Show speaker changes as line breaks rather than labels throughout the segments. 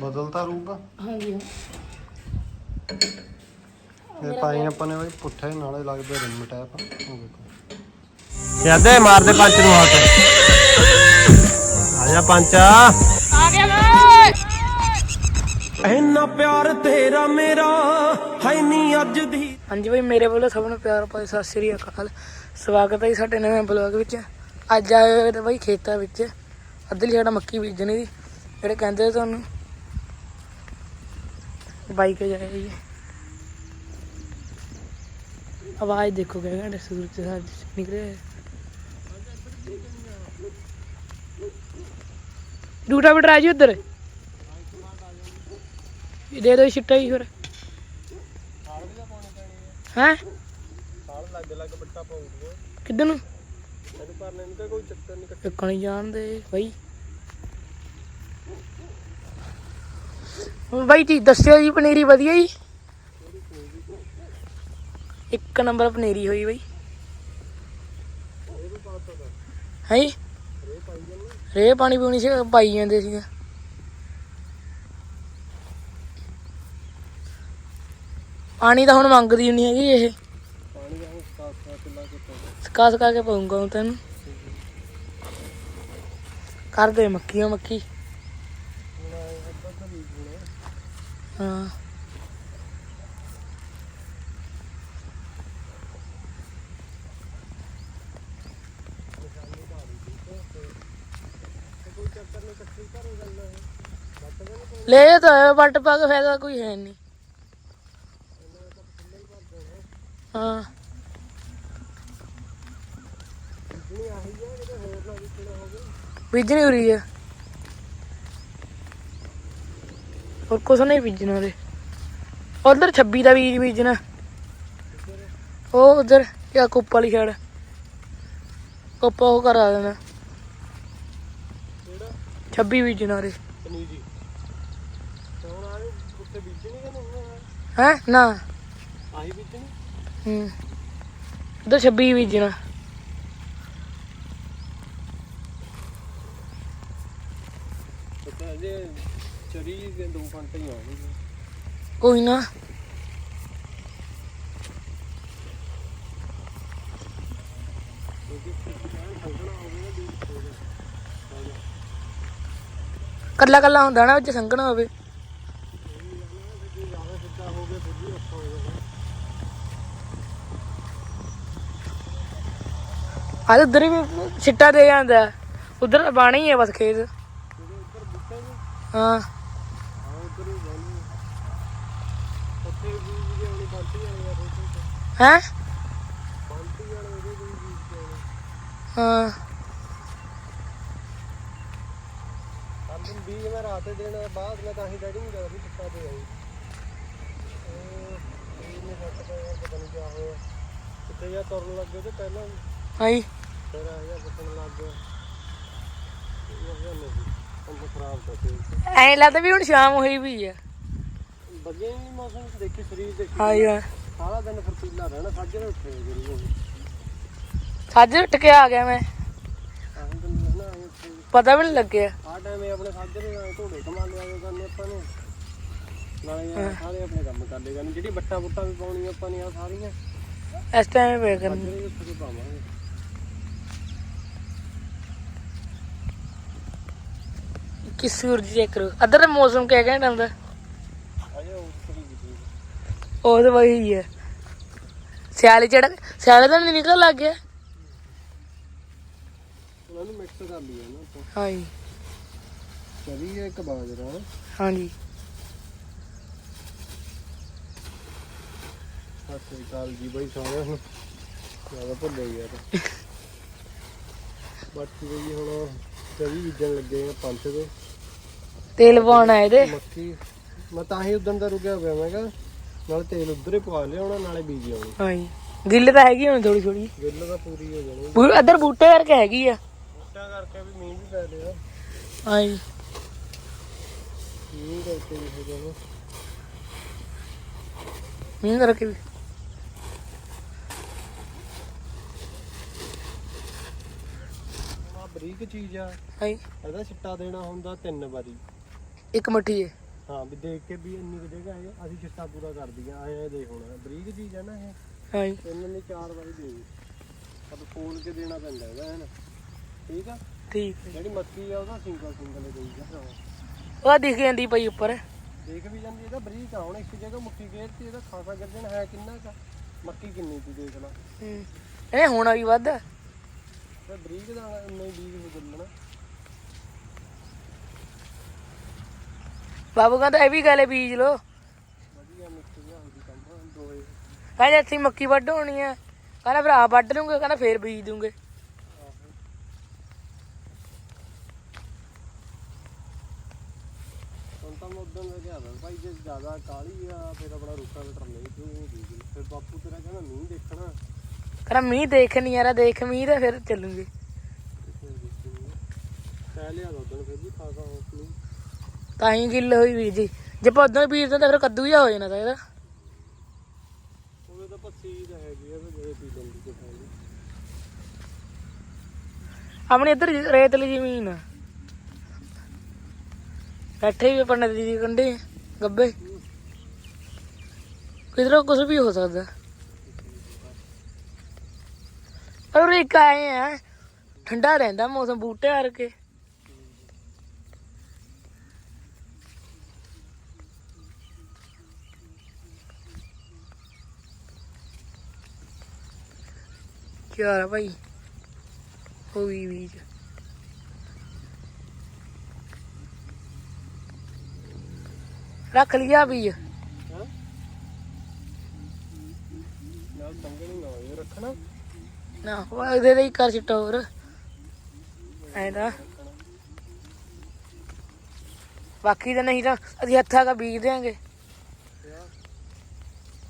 ਬਦਲਤਾ ਰੂਪ
ਹਾਂਜੀ।
ਇਹ ਪਾਈ ਆਪਾਂ ਨੇ ਬਈ ਪੁੱਠੇ ਨਾਲੇ ਲੱਗਦੇ ਰਿਮ ਟੈਪ ਉਹ ਵੇਖੋ
ਯਾਦੇ ਮਾਰਦੇ ਪੰਚ ਨੂੰ ਹੱਥ। ਆ ਜਾ ਪੰਚਾ
ਆ ਗਿਆ ਮੈਂ
ਇੰਨਾ ਪਿਆਰ ਤੇਰਾ ਮੇਰਾ ਹੈ ਨਹੀਂ ਅੱਜ ਦੀ।
ਹਾਂਜੀ ਬਈ ਮੇਰੇ ਵੱਲੋਂ ਸਭ ਨੂੰ ਪਿਆਰ ਭਰੀ ਸਤਿ ਸ੍ਰੀ ਅਕਾਲ। ਸਵਾਗਤ ਹੈ ਸਾਡੇ ਨਵੇਂ ਬਲੌਗ ਵਿੱਚ। ਅੱਜ ਆਏ ਹੋਏ ਬਈ ਖੇਤਾਂ ਵਿੱਚ। ਅੱਧਲੀ ਸਾਡਾ ਮੱਕੀ ਬੀਜਣੀ ਦੀ ਜਿਹੜੇ ਕਹਿੰਦੇ ਤੁਹਾਨੂੰ। ਬਾਈਕ ਜੀ ਆਵਾਜ਼ ਦੇਖੋ ਕਿਵੇਂ ਘੰਟੇ ਸੂਰਜ ਸਾਜ ਨਿਕਲੇ ਡੂਟਾ ਬਟਰ ਆ ਜੀ ਉਧਰ। ਦੇ ਦੋ ਛਿੱਟਾ ਹੀ ਫਿਰ। ਹੈਂ?
ਸਾਲ ਲੱਗ ਲੱਗ ਬੱਟਾ ਪਾਉਂਦੀ
ਕਿੱਧਰ ਨੂੰ?
ਇਹਨੂੰ ਨੂੰ ਤਾਂ ਕੋਈ ਚੱਕਰ ਨਹੀਂ
ਨਹੀਂ ਜਾਣਦੇ ਬਾਈ। ਹੁਣ ਬਾਈ ਜੀ, ਦੱਸਿਓ ਜੀ ਪਨੀਰੀ ਵਧੀਆ ਜੀ? ਇੱਕ ਨੰਬਰ ਪਨੀਰੀ ਹੋਈ ਬਾਈ। ਹੈ? ਜੀ ਰੇ ਪਾਣੀ ਪੀਣੀ ਸੀ, ਪਾਈ ਜਾਂਦੇ ਸੀਗਾ। ਪਾਣੀ ਤਾਂ ਹੁਣ ਮੰਗਦੀ ਨਹੀਂ ਹੈਗੀ ਇਹ। ਸਕਾ ਸਕਾ ਕੇ ਪਾਉਂਗਾ ਤੈਨੂੰ। ਕਰ ਦੇ ਮੱਕੀਆਂ ਮੱਕੀ ਹਾਂ। ਲੈ ਤਾਂ ਵੱਟ ਪਾ ਕੇ ਫਾਇਦਾ ਕੋਈ ਹੈ ਨਹੀਂ। ਹਾਂ। ਬੀਜਣੀ ਹੋ ਰਹੀ ਹੈ ਹੋਰ ਕੁਛ ਨਹੀਂ ਬੀਜਣਾ ਦੇ ਉਧਰ 26 ਦਾ ਬੀਜ ਬੀਜਣਾ। ਉਹ ਉਧਰ ਕਿਆ ਕੁੱਪ ਵਾਲੀ ਛੜ ਕੁੱਪ ਉਹ ਕਰਾ ਦੇਣਾ। 26 ਬੀਜਣਾ ਰੇ
ਪਨੀਰੀ ਤੇ ਹੁਣ ਆਏ ਉੱਤੇ ਬੀਜਣੀ ਕਿ ਨਹੀਂ?
ਹੈ? ਨਾ।
ਆਹੀ ਬੀਜਣੀ
ਹੂੰ। ਉਧਰ 26 ਬੀਜਣਾ।
ਪਤਾ ਜੇ ਚਰੀ ਦੇ ਦੋ ਫੰਟ ਹੀ ਆਉਣਗੇ।
ਕੋਈ ਨਾ। ਕੱਲਾ ਕੱਲਾ ਹੁੰਦਾ ਨਾ, ਵਿੱਚ ਸੰਘਣਾ ਹੋਵੇ। ਆ ਉਧਰ ਵੀ ਛਿੱਟਾ ਦੇ ਜਾਂਦਾ। ਉਧਰ ਬਾਣਾ ਹੈ ਬਸ ਖੇਤ। ਹਾਂ
ਹਾਂ ਉਧਰ ਹੀ ਜਾਣੀ ਉੱਥੇ ਬੀਜ ਕੇ ਆਉਣੀ ਬੰਟੀ ਵਾਲੇ ਆ ਰੋਟੀ
ਹੈ?
ਬੰਟੀ ਵਾਲੇ ਉਹਦੇ ਵੀ ਬੀਜ ਕੇ ਆਉਣੇ
ਹਾਂ।
ਕੱਲ ਦਿਨ ਬੀਜ ਮੈਂ ਰਾਤ ਦੇ ਦੇਣ ਬਾਅਦ ਮੈਂ ਤਾਂ ਹੀ ਡੈਡੀ ਨੂੰ ਵੀ ਦਿੱਤਾ ਤੇ ਆਈ। ਉਹ ਇਹਨੇ ਸੱਟ ਪਿਆ ਪਤਾ ਨਹੀਂ ਕਿਆ ਹੋਇਆ ਕਿੱਥੇ ਜਾ ਤੁਰਨ ਲੱਗੇ ਤੇ ਪਹਿਲਾਂ
ਆਈ
ਫਿਰ ਆ ਗਿਆ ਬਟਨ ਲੱਗ ਗਿਆ ਇਹ ਹੋ ਨਹੀਂ ਕੰਮ ਖਰਾਬ ਤਾਂ ਸੀ
ਐਂ ਲੱਗਦਾ ਵੀ ਹੁਣ ਸ਼ਾਮ ਹੋਈ ਵੀ ਆ।
ਵਧੀਆ ਨਹੀਂ ਮੌਸਮ ਚ ਦੇਖੀ ਸਰੀਰ ਦੇ
ਹਾਈ ਹਾਂ।
ਸਾਰਾ ਦਿਨ ਫਰਤੀਲਾ ਰਹਿਣਾ ਸਾਜਰੇ ਉੱਠੇ ਜਰੂਰ।
ਸੱਜ ਉੱਠ ਕੇ ਆ ਗਿਆ ਮੈਂ। ਪਤਾ ਵੀ ਨਹੀਂ ਲੱਗਿਆ।
ਆ ਟਾਈਮ ਇਹ ਆਪਣੇ ਸਾਜਰੇ ਨਾਲ ਢੋੜੇ ਕਮਾ ਲਿਆ ਕਰਨੇ ਆਪਾਂ ਨੇ। ਨਾਲੇ ਸਾਰੇ ਆਪਣੇ ਕੰਮ ਕਰ ਲਏ ਕਰਨੇ ਜਿਹੜੀ ਬੱਟਾ ਬੁੱਟਾ ਵੀ ਪਾਉਣੀ ਆਪਾਂ ਨੇ ਆ ਸਾਰੀਆਂ।
ਇਸ ਟਾਈਮ ਪੇ ਕਰਨੀ।
ਸਾਜਰੇ ਉੱਠ ਕੇ ਪਾਵਾਂਗੇ।
ਕਿ ਸੂਰਜ ਚੈੱਕ ਕਰੋ ਅਦਰ ਦਾ ਮੌਸਮ ਕਿਆ ਕਹਿੰਦਾ ਹੁੰਦਾ?
ਅਜੇ ਉੱਠ ਹੀ ਗਈ
ਉਹ ਤਾਂ ਵਹੀ ਹੈ। ਸਿਆਲੇ ਚੜ ਸਿਆਲੇ ਤਾਂ ਨਹੀਂ ਨਿਕਲ ਲੱਗ ਗਿਆ।
ਉਹਨਾਂ ਨੂੰ ਮਿਕਸ ਕਰ ਲਿਆ ਨਾ ਆਪਾਂ।
ਹਾਂਜੀ।
ਚਰੀ ਹੈ ਇੱਕ ਬਾਜਰਾ
ਹਾਂਜੀ।
ਸਤਿ ਸ੍ਰੀ ਅਕਾਲ ਜੀ ਬਾਈ ਸਾਰਿਆਂ ਨੂੰ। ਜ਼ਿਆਦਾ ਭੁੱਲੇ ਯਾਰ। ਬਾਕੀ ਬਈ ਹੁਣ ਚਰੀ ਬੀਜਣ ਲੱਗੇ ਆ ਪੰਜ ਦੇ
ਤੇਲ ਪਾਉਣਾ ਇਹਦੇ
ਮੱਕੀ। ਮੈਂ ਤਾਂ ਹੀ ਉਦੋਂ ਦਾ ਰੁਕਿਆ ਹੋਇਆ ਮੈਂ ਕਿਹਾ ਨਾਲੇ ਤੇਲ ਉਧਰ ਹੀ ਪਵਾ ਲਿਆਉਣਾ ਨਾਲੇ ਬੀਜ ਆਉਣੀ।
ਹਾਂਜੀ। ਗਿੱਲ ਤਾਂ ਹੈਗੀ ਹੁਣ ਥੋੜੀ ਥੋੜੀ
ਗਿੱਲ ਤਾਂ ਪੂਰੀ ਹੋ ਜਾਣੀ।
ਬੂ- ਇੱਧਰ ਬੂਟੇ ਕਰਕੇ ਹੈਗੀ ਆ।
ਬੂਟਾ ਕਰਕੇ ਵੀ ਮੀਂਹ ਵੀ ਪੈ ਲਿਆ
ਹਾਂਜੀ।
ਮੀਂਹ ਕਰਕੇ ਵੀ ਹੋ ਜਾਣਾ।
ਮੀਂਹ ਕਰਕੇ ਵੀ।
ਬਰੀਕ ਚੀਜ਼ ਆ।
ਹਾਂਜੀ।
ਇਹਦਾ ਛਿੱਟਾ ਦੇਣਾ ਹੁੰਦਾ ਤਿੰਨ ਵਾਰੀ।
ਇੱਕ ਮੁੱਠੀ ਹੈ
ਹਾਂ ਵੀ ਦੇਖ ਕੇ ਵੀ ਇੰਨੀ ਕੁ ਜਗ੍ਹਾ ਹੈ ਅਸੀਂ ਛਿੱਟਾ ਪੂਰਾ ਕਰ ਦਈਏ ਆਏ ਦੇਖ ਹੁਣ ਬਰੀਕ ਚੀਜ਼ ਹੈ ਨਾ ਇਹ।
ਹਾਂਜੀ।
ਇਹਨਾਂ ਨੇ ਚਾਰ ਵਾਰੀ ਦੇ ਦਿੱਤੀ ਅਬ ਫੋਲ ਕੇ ਦੇਣਾ ਪੈਂਦਾ ਹੈ ਨਾ? ਠੀਕ ਆ?
ਠੀਕ। ਹੈ
ਜਿਹੜੀ ਮੱਕੀ ਆ ਉਹਦਾ ਸਿੰਗਲ ਸਿੰਗਲ ਦੇਈਦਾ।
ਉਹ ਦਿਖ ਜਾਂਦੀ ਪਈ ਉੱਪਰ।
ਦੇਖ ਵੀ ਜਾਂਦੀ ਇਹਦਾ ਬਰੀਕ ਆ ਹੁਣ ਇੱਕ ਜਗ੍ਹਾ ਮੱਕੀ ਗੇਰਤੀ ਇਹਦਾ ਖਾਸਾ ਗਰਜਣ ਹੈ ਕਿੰਨਾ ਕਾ? ਮੱਕੀ ਕਿੰਨੀ ਤੀ ਦੇਖ ਲਾ।
ਹੂੰ। ਇਹ ਹੋਣਾ ਵੀ ਵੱਧ।
ਤੇ ਬਰੀਕ ਦਾ ਇੰਨਾ ਹੀ ਬੀਜ ਹੋ
ਬਾਬੂ ਕਹਿੰਦਾ ਇਹ ਵੀ ਗਾਲੇ ਬੀਜ ਲੋ
ਹੋ
ਕਹਿੰਦਾ ਇੱਥੇ ਮੱਕੀ ਵੱਢ ਹੋਣੀ ਆ ਕਹਿੰਦਾ ਆਪ ਵੱਢ ਲੂੰਗੇ ਕਹਿੰਦਾ ਫੇਰ ਬੀਜ ਦੂੰਗੇ।
ਹੁਣ ਤਾਂ ਮੈਂ ਉਦੋਂ ਦਾ ਕਿਹਾ ਵਾ ਭਾਈ ਜੇ ਜ਼ਿਆਦਾ ਕਾਲੀ ਆ ਫਿਰ ਆਪਣਾ ਰੁੱਖਾ ਮੀਟਰ ਨਹੀਂ ਤੂੰ ਬੀਜ ਲਈ। ਫਿਰ ਬਾਪੂ ਤੇਰਾ ਕਹਿੰਦਾ ਨਹੀਂ ਦੇਖਣਾ।
ਕਹਿੰਦਾ ਮੀਂਹ ਦੇਖ ਨਹੀਂ ਯਾਰਾ ਦੇਖ ਮੀਂਹ ਤੇ ਫਿਰ ਚੱਲੂਗੇ।
ਫਿਰ ਦੇਖੀ ਕਹਿ ਲਿਆ ਉਦੋਂ ਫਿਰ ਵੀ ਖਾਸਾ ਨੂੰ
ਤਾਂ ਹੀ ਗਿੱਲ ਹੋਈ ਵੀ ਜੀ। ਜੇ ਪੌਦਾਂ ਬੀਜ ਦਿੰਦਾ ਫਿਰ ਕੱਦੂ ਜਿਹਾ ਹੋ ਜਾਣਾ ਤਾਂ ਇਹਦਾ।
ਉਹਦੇ ਤਾਂ ਪੱਸੀ ਤਾਂ ਹੈਗੀ ਆ ਫਿਰ ਜਿਹੜੇ ਪੀ ਲੈਂਦੀ ਤੇ ਫਾਇਦੇ
ਆਪਣੀ ਇੱਧਰ ਰੇਤਲੀ ਜ਼ਮੀਨ ਆ। ਬੈਠੇ ਵੀ ਆਪਾਂ ਨਦੀ ਦੀ ਕੰਢੇ ਗੱਬੇ। ਕਿਧਰੋਂ ਕੁਝ ਵੀ ਹੋ ਸਕਦਾ। ਪਰ ਇੱਕ ਆਏ ਆ ਠੰਡਾ ਰਹਿੰਦਾ ਮੌਸਮ ਬੂਟੇ ਕਰਕੇ ਚਾਰ ਭਾਈ। ਹੋ ਗਈ ਰੱਖ ਲਿਆ ਬੀਜ।
ਰੱਖਣਾ?
ਨਾ ਉਹ ਇਹਦੇ ਦੇ ਹੀ ਕਰ ਸਿੱਟਾ ਹੋਰ। ਐਂਦਾ ਬਾਕੀ ਤਾਂ ਨਹੀਂ ਤਾਂ ਅਸੀਂ ਹੱਥਾਂ ਦਾ ਬੀਜ ਦੇਾਂਗੇ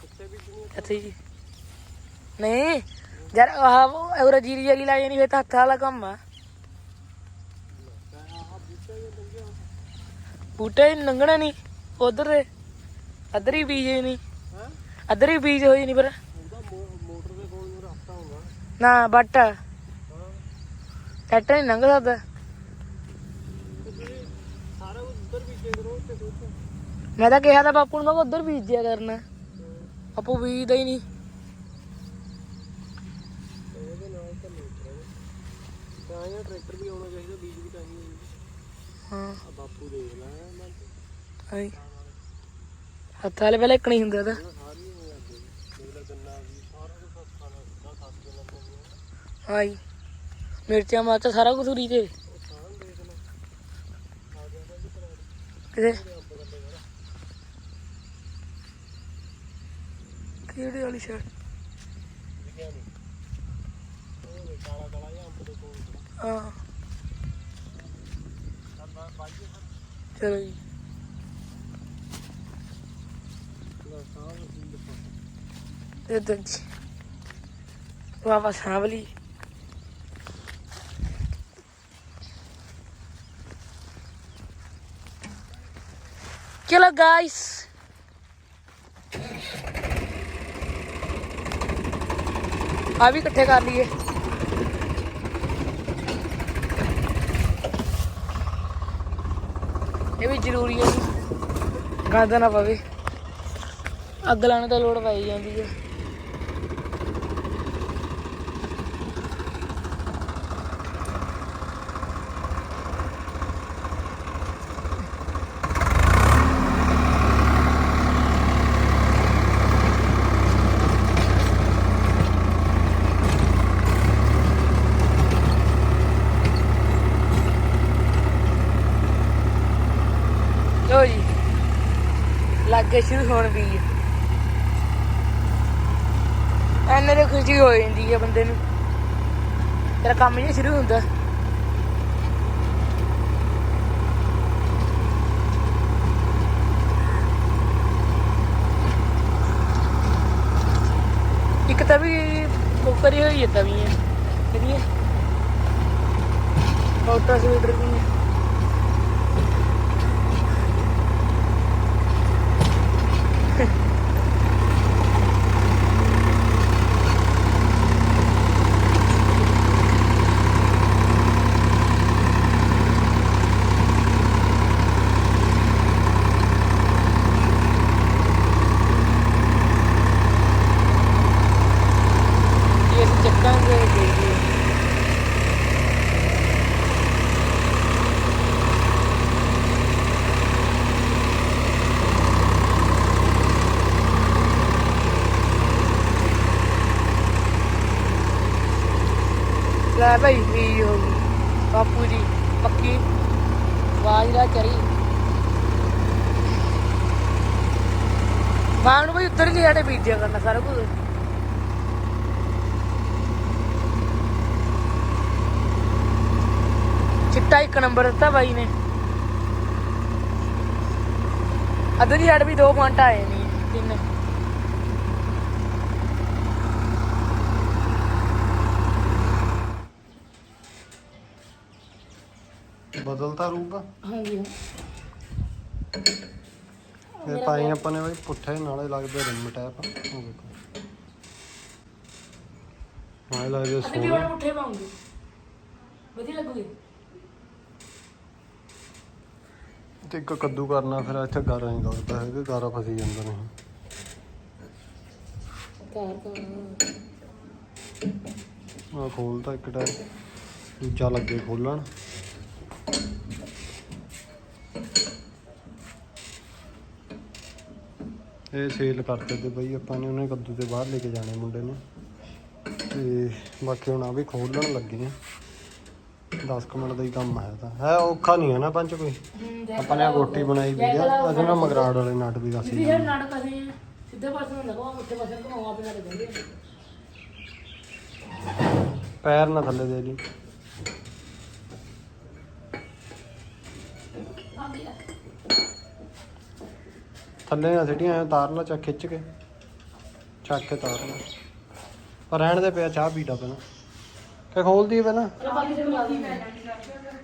ਕਿੱਥੇ ਵੀ ਨਹੀਂ
ਇੱਥੇ ਜੀ ਨਹੀਂ ਯਾਰ ਆਹ ਉਹ ਜੀਰੀ ਜਲੀ ਲਾ ਜਾਣੀ ਫਿਰ ਤਾਂ ਹੱਥਾਂ ਵਾਲਾ ਕੰਮ ਆ
ਬੂਟੇ
ਲੰਘਣਾ ਨਹੀਂ ਉਧਰ ਦੇ ਅੱਧਰ ਹੀ ਬੀਜ ਨਹੀਂ
ਹਾਂ
ਅੱਧਰ ਹੀ ਬੀਜ ਹੋਈ ਨਹੀਂ ਪਰ
ਉਹਦਾ ਮੋ- ਮੋਟਰ ਦੇ ਕੋਲ ਨੂੰ ਰਸਤਾ ਹੋਣਾ
ਨਾ ਬੱਟ ਟਰੈਕਟਰ ਨਹੀਂ ਲੰਘ ਸਕਦਾ
ਸਾਰਾ ਉੱਧਰ ਚੇਕ ਕਰੋ ਤੇ
ਮੈਂ ਤਾਂ ਕਿਹਾ ਤਾਂ ਬਾਪੂ ਨੂੰ ਮੈਂ ਉਧਰ ਬੀਜਿਆ ਕਰਨਾ ਆਪੂ ਬੀਜਦਾ ਹੀ ਨਹੀਂ
ਇਹਦੇ ਨਾਲ ਤਾਂ ਨਹੀਂ ਉਤਰੇਗਾ ਤਾਂ ਆਇਆ ਟਰੈਕਟਰ ਵੀ ਆਉਣਾ ਚਾਹੀਦਾ ਬੀਜ ਵੀ ਤਾਂ ਹੀ
ਹਾਂ।
ਆ ਬਾਪੂ ਦੇਖ ਲੈ ਮੈਂ
ਆਈ ਹੱਥ ਵਾਲੇ ਪਹਿਲਾਂ ਇੱਕ ਨਹੀਂ ਹੁੰਦਾ ਤਾਂ
ਸਾਰੀ ਹੋ ਜਾਂਦੀ ਦੇਖ ਲੈ ਗੰਨਾ ਵੀ ਸਾਰਾ ਕੁਝ ਸਸਤਾ ਲੱਗਦਾ ਸਸਤੇ ਲੱਗਦੇ
ਆਈ ਮਿਰਚਾਂ ਮਾਰਚਾਂ ਸਾਰਾ ਕੁਝ ਉਰੀ ਤੇ। ਕਿਹੜੇ ਵਾਲੀ? ਸ਼ਰਟ
ਦਿਖਿਆ ਨਹੀਂ ਉਹ ਦੇਖ, ਕਾਲਾ ਕਾਲਾ ਜਿਹਾ ਅੰਬ ਦੇ ਕੋਲ ਖੜਾ।
ਹਾਂ
ਚਲੋ
ਜੀ
ਲੈ
ਜੀ ਵਾਪਸ ਸਾਂਭਲੀ ਚਲੋ ਗਾਇਸ ਆ ਵੀ ਇਕੱਠੇ ਕਰ ਲਈਏ ਇਹ ਵੀ ਜ਼ਰੂਰੀ ਹੈ ਜੀ। ਗੰਦ ਨਾ ਪਵੇ। ਅੱਗ ਲਾਉਣ ਤਾਂ ਲੋੜ ਪਾਈ ਜਾਂਦੀ ਹੈ ਲੋ ਜੀ ਲੱਗੇ ਸ਼ੁਰੂ ਹੋਣ ਵੀ ਐਨੇ ਦੇ ਖੁਸ਼ੀ ਹੋ ਜਾਂਦੀ ਹੈ ਬੰਦੇ ਨੂੰ। ਤੇਰਾ ਕੰਮ ਜਿਹਾ ਸ਼ੁਰੂ ਹੁੰਦਾ। ਇੱਕ ਤਾਂ ਵੀ ਕੁੱਕਰੀ ਹੋਈ ਹੈ ਤਵੀਆਂ। ਕਿਹਦੀਆਂ ਮੋਟਰ ਸਵੀਟਰ ਵੀ ਹੈ ਲੈ ਭਾਈ, ਵੀ ਹੋ ਗਈ ਬਾਪੂ ਦੀ ਪੱਕੀ ਬਾਜਰਾ ਚਰੀ ਮਾਂ ਨੂੰ ਭਾਈ ਉੱਧਰ ਹੀ ਸਾਡੇ ਬੀਜਿਆ ਕਰਨਾ ਸਾਰਾ ਕੁਝ। ਚਿੱਟਾ ਇੱਕ ਨੰਬਰ ਦਿੱਤਾ ਬਾਈ ਨੇ। ਅਦਰ ਹੀ ਹੜ ਵੀ ਦੋ ਘੰਟਾ ਆਏ ਨਹੀਂ ਤਿੰਨ।
ਬਦਲਤਾ ਰੂਪ
ਹਾਂਜੀ।
ਇਹ ਪਾਈ ਆਪਾਂ ਨੇ ਬਈ ਪੁੱਠੇ ਨਾਲੇ ਲੱਗਦੇ ਰਿਮ ਟੈਪ ਉਹ ਵੇਖੋ ਨਾਲੇ ਲੱਗਦੇ
ਅਸੀਂ ਵੀ
ਸੋਹਣੇ।
ਹੁਣ ਉੱਠੇ ਪਾਉਂਗੇ। ਵਧੀਆ ਲੱਗੂਗੇ।
ਤੇ ਇੱਕ ਕੱਦੂ ਕਰਨਾ ਫਿਰ ਇੱਥੇ ਗਾਰਾ ਨਹੀਂ ਲੱਗਦਾ ਹੈਗਾ ਗਾਰਾ ਫਸੀ ਜਾਂਦਾ ਨਹੀਂ।
ਕਾਰ ਕਾਰ
ਆ ਖੋਲਤਾ ਇੱਕ ਟਾਇਰ ਦੂਜਾ ਲੱਗੇ ਖੋਲਣ। ਇਹ ਸੇਲ ਕਰਤੇ ਤੇ ਬਈ ਆਪਾਂ ਨੇ ਉਹਨੇ ਕੱਦੂ ਦੇ ਬਾਹਰ ਲੈ ਕੇ ਜਾਣੇ ਮੁੰਡੇ ਨੇ। ਤੇ ਬਾਕੀ ਹੁਣ ਆ ਵੀ ਖੋਲਣ ਲੱਗੇ ਆ। 10 ਕੁ ਮਿੰਟ ਦਾ ਹੀ ਕੰਮ ਹੈ ਤਾਂ। ਹੈ ਔਖਾ ਨਹੀਂ ਹੈ ਨਾ ਪੰਜ ਕੋਈ? ਆਪਾਂ ਨੇ ਗੋਟੀ ਬਣਾਈ ਵੀ ਆ। ਅਜੇ ਨਾ ਮਗਰਾੜ ਵਾਲੇ ਨਟ ਵੀ ਦੱਸੀ
ਇਹ ਨਾਟਕ ਅਸੀਂ ਸਿੱਧੇ ਪਾਸੇ ਨੂੰ ਲਗਾਓ ਉੱਥੇ ਪਾਸੇ ਨੂੰ ਨਾਲ ਬੰਦੇ
ਪੈਰ ਨਾ ਥੱਲੇ ਦੇ ਲਈ ਥੱਲੇ ਨਾ ਸਿੱਟੀਆਂ, ਐਂ ਤਾਰ ਲਾ ਚੱਕ ਖਿੱਚ ਕੇ। ਚੱਕ ਕੇ ਤਾਰ ਲਾ। ਪਰ ਰਹਿਣ ਦੇ, ਪਿਆ ਚਾਹ ਪੀਟਾ ਪਹਿਲਾਂ। ਕਿ ਖੋਲਦੀ ਪਹਿਲਾਂ?